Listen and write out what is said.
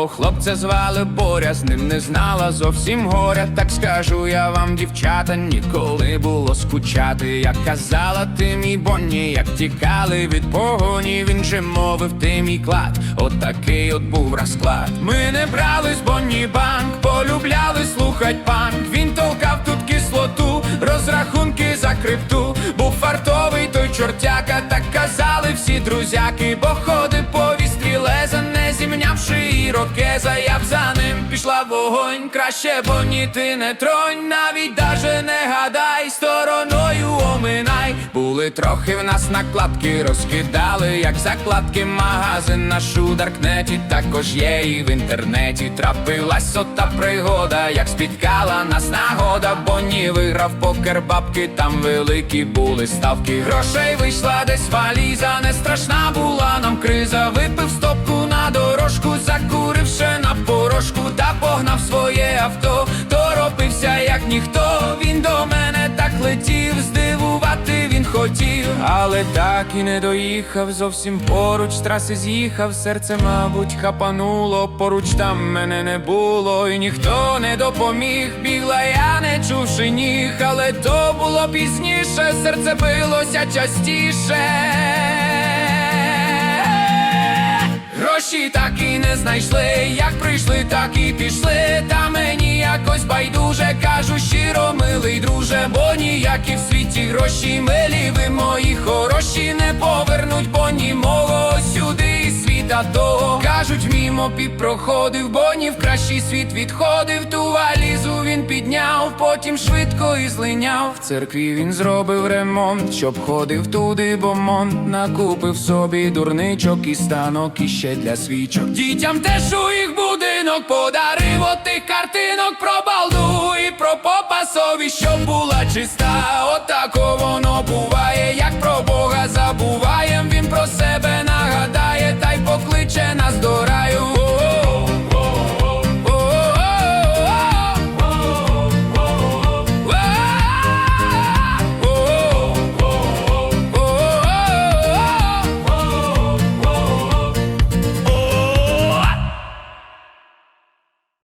Мого хлопця звали Боря, з ним не знала зовсім горя. Так скажу я вам, дівчата, ніколи було скучати. Як казала ти мій Бонні, як тікали від погоні, він же мовив ти мій клад. От такий от був розклад. Ми не брали з Бонні банк, полюбляли слухать панк. Він толкав тут кислоту, розрахунки за крипту. Був фартовий той чортяка, так казали всі друзяки, бо ірокеза, я б за ним пішла вогонь. Краще бо ні ти не тронь, навіть даже не гадай, стороною оминай. Були трохи в нас накладки, розкидали, як закладки, магазин наш у даркнеті, також є і в інтернеті. Трапилась ота пригода, як спіткала нас нагода, бо ні виграв покер бабки, там великі були ставки. Грошей вийшла десь валіза, не страшна була нам криза. Своє авто. Торопився, як ніхто. Він до мене так летів, здивувати він хотів, але так і не доїхав. Зовсім поруч траси з'їхав. Серце, мабуть, хапануло. Поруч там мене не було, і ніхто не допоміг. Бігла я, не чувши ніг, але то було пізніше. Серце билося частіше. Гроші так і не знайшли, як прийшли, так і пішли. Та мені якось байдуже, кажу щиро, милий друже, бо ніякі в світі гроші милі ви мої хороші не повернуть, бо ні мого сюди світа того. Кажуть, мімо піп проходив, бо ні в кращий світ відходив. Ту валізу він підняв, потім швидко і злиняв. В церкві він зробив ремонт, щоб ходив туди, бо монт накупив собі дурничок і станок і ще для свічок. Дітям теж у їх будинок подарив отих картинок про балду і про попасові, щоб була чиста. Отакого